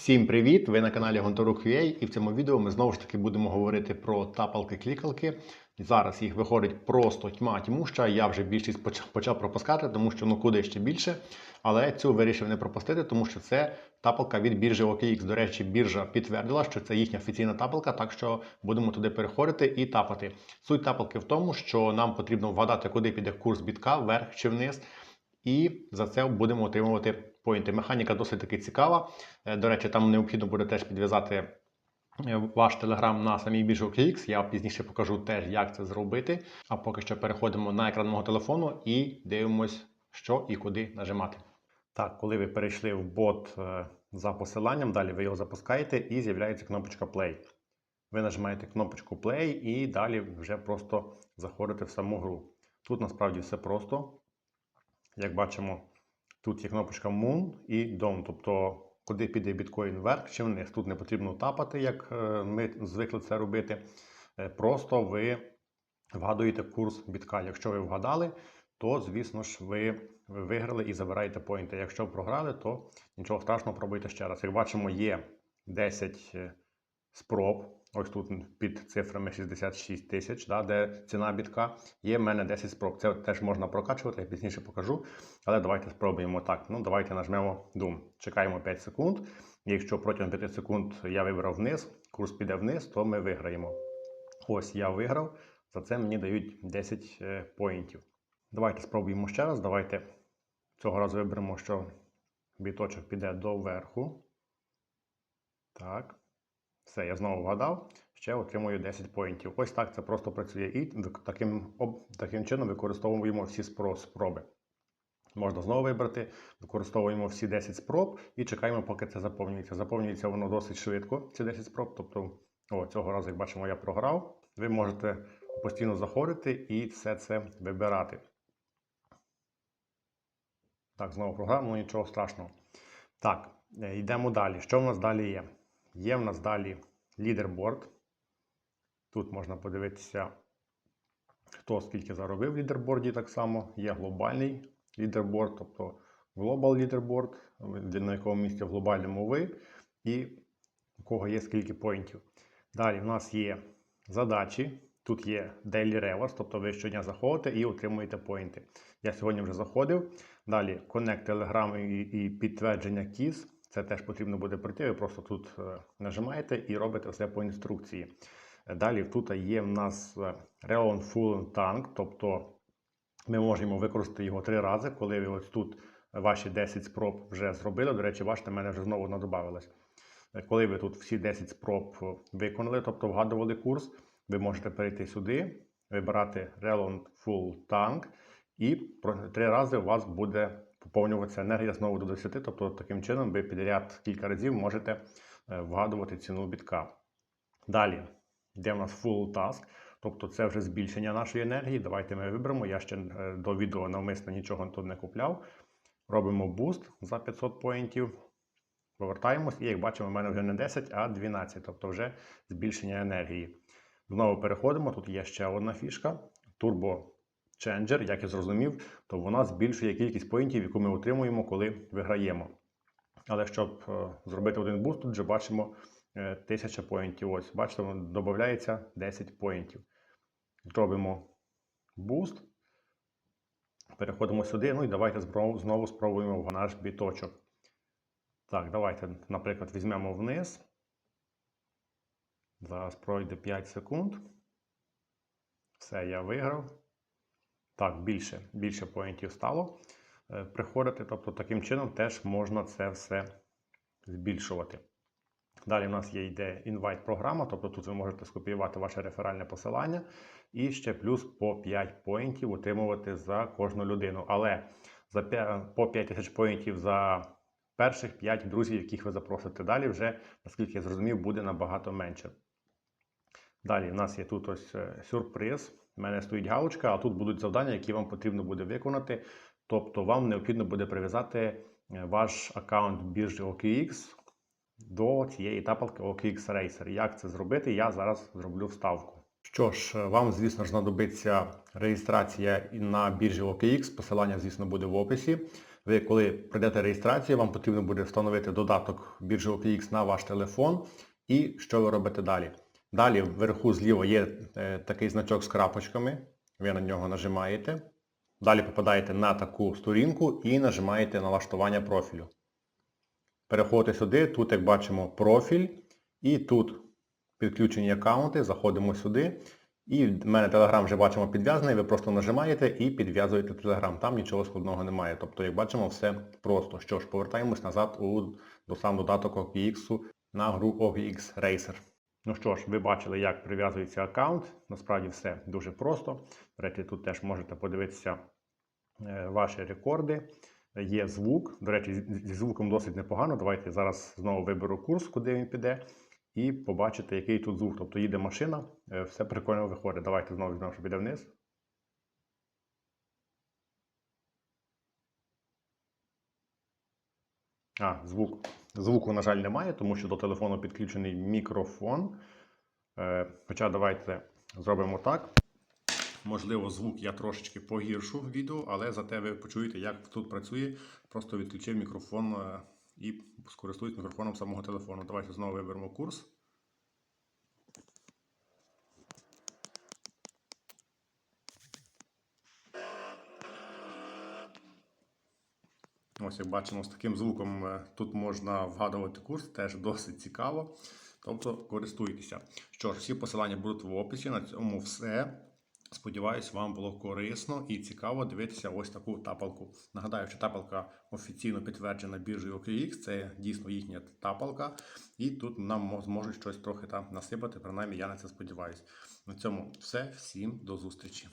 Всім привіт! Ви на каналі Гонтору.ua і в цьому відео ми знову ж таки будемо говорити про тапалки-клікалки. Зараз їх виходить просто тьма тьмуща. Я вже більшість поч- почав пропускати, тому що ну куди ще більше. Але цю вирішив не пропустити, тому що це тапалка від біржі OKX. До речі, біржа підтвердила, що це їхня офіційна тапалка, так що будемо туди переходити і тапати. Суть тапалки в тому, що нам потрібно вгадати, куди піде курс бітка, вверх чи вниз. І за це будемо отримувати поінти. Механіка досить таки цікава. Е, До речі, там необхідно буде теж підв'язати е, ваш телеграм на самій біржі OKX. Я пізніше покажу теж, як це зробити. А поки що переходимо на екран мого телефону і дивимось, що і куди нажимати. Так, коли ви перейшли в бот е, за посиланням, далі ви його запускаєте і з'являється кнопочка Play. Ви нажимаєте кнопочку Play і далі вже просто заходите в саму гру. Тут насправді все просто. Як бачимо, тут є кнопочка Moon і Down, тобто куди піде біткоін вверх чи вниз. Тут не потрібно тапати, як е, ми звикли це робити. Е, Просто ви вгадуєте курс бітка. Якщо ви вгадали, то, звісно ж, ви ви виграли і забираєте поінти. Якщо програли, то нічого страшного, пробуйте ще раз. Як бачимо, є 10 е, спроб. Ось тут під цифрами 66 тисяч, да, де ціна бітка. Є в мене 10 спроб. Це теж можна прокачувати, я пізніше покажу. Але давайте спробуємо так. Ну, давайте нажмемо Doom. Чекаємо 5 секунд. Якщо протягом 5 секунд я вибрав вниз, курс піде вниз, то ми виграємо. Ось я виграв. За це мені дають 10 е, поінтів. Давайте спробуємо ще раз. Давайте цього разу виберемо, що біточок піде доверху. Так. Все, я знову вгадав. Ще отримую 10 поінтів. Ось так це просто працює. І таким, таким чином використовуємо всі спроби. Можна знову вибрати, використовуємо всі 10 спроб і чекаємо, поки це заповнюється. Заповнюється воно досить швидко, ці 10 спроб. Тобто, о, цього разу, як бачимо, я програв. Ви можете постійно заходити і все це вибирати. Так, знову програв, ну нічого страшного. Так, е, йдемо далі. Що в нас далі є? Є в нас далі лідерборд. Тут можна подивитися, хто скільки заробив в лідерборді так само. Є глобальний лідерборд, тобто Global Leaderboard, на якому місці в глобальному ви, і у кого є скільки поінтів. Далі в нас є задачі. Тут є Daily Rewards, тобто ви щодня заходите і отримуєте поінти. Я сьогодні вже заходив. Далі Connect Telegram і, і підтвердження KISS. Це теж потрібно буде пройти. Ви просто тут е, нажимаєте і робите все по інструкції. Далі тут є в нас е, Relon Full Tank, тобто ми можемо використати його три рази, коли ви ось тут ваші 10 спроб вже зробили. До речі, бачите, мене вже знову надобавилось. Е, Коли ви тут всі 10 спроб виконали, тобто вгадували курс, ви можете перейти сюди, вибирати Relon Full Tank, і три рази у вас буде поповнюватися енергія знову до 10, тобто таким чином ви підряд кілька разів можете е, вгадувати ціну бітка. Далі йде в нас Full Task, тобто це вже збільшення нашої енергії. Давайте ми виберемо. Я ще е, до відео навмисно нічого тут не купляв. Робимо буст за 500 поінтів. Повертаємось, і як бачимо, в мене вже не 10, а 12, тобто вже збільшення енергії. Знову переходимо. Тут є ще одна фішка Turbo Changer, як я зрозумів, то вона збільшує кількість поінтів, яку ми отримуємо, коли виграємо. Але щоб е, зробити один буст, тут вже бачимо е, 1000 поінтів. Ось, бачите, додається 10 поінтів. Робимо буст. Переходимо сюди. Ну і давайте знову спробуємо в наш біточок. Так, давайте, наприклад, візьмемо вниз. Зараз пройде 5 секунд. Все, я виграв. Так, більше, більше поінтів стало е, приходити. Тобто таким чином теж можна це все збільшувати. Далі в нас є йде invite програма, тобто тут ви можете скопіювати ваше реферальне посилання і ще плюс по 5 поінтів отримувати за кожну людину. Але за п'я- по 5 тисяч поінтів за перших 5 друзів, яких ви запросите далі, вже, наскільки я зрозумів, буде набагато менше. Далі в нас є тут ось е, сюрприз. У мене стоїть галочка, а тут будуть завдання, які вам потрібно буде виконати. Тобто вам необхідно буде прив'язати е, ваш аккаунт біржі OKX до цієї тапалки OKX Racer. Як це зробити, я зараз зроблю вставку. Що ж, е, вам, звісно ж, знадобиться реєстрація на біржі OKX. Посилання, звісно, буде в описі. ви коли пройдете реєстрацію, вам потрібно буде встановити додаток біржі OKX на ваш телефон. І що ви робите далі? Далі вверху зліва є е, такий значок з крапочками. Ви на нього нажимаєте. Далі попадаєте на таку сторінку і нажимаєте налаштування профілю. Переходите сюди, тут, як бачимо, профіль. І тут підключені аккаунти, заходимо сюди. І в мене Telegram вже бачимо підв'язаний, ви просто нажимаєте і підв'язуєте Telegram. Там нічого складного немає. Тобто, як бачимо, все просто. Що ж, повертаємось назад у до сам додаток OKX на гру OKX Racer. Ну що ж, ви бачили, як прив'язується аккаунт. Насправді все дуже просто. До речі, тут теж можете подивитися е, ваші рекорди. Є звук. До речі, зі звуком досить непогано. Давайте зараз знову виберу курс, куди він піде, і побачите, який тут звук. Тобто їде машина, е, все прикольно виходить. Давайте знову візьмемо, що піде вниз. А, звук. Звуку, на жаль, немає, тому що до телефону підключений мікрофон. Е, Хоча давайте зробимо так. Можливо, звук я трошечки погіршу в відео, але зате ви почуєте, як тут працює. Просто відключив мікрофон е, і скористуюсь мікрофоном самого телефону. Давайте знову виберемо курс. Ось як бачимо, з таким звуком е, тут можна вгадувати курс, теж досить цікаво. Тобто користуйтеся. Що ж, всі посилання будуть в описі. На цьому все. Сподіваюсь, вам було корисно і цікаво дивитися ось таку тапалку. Нагадаю, що тапалка офіційно підтверджена біржею OKX, це дійсно їхня тапалка, і тут нам зможуть щось трохи там насипати, принаймні я на це сподіваюся. На цьому все. Всім до зустрічі.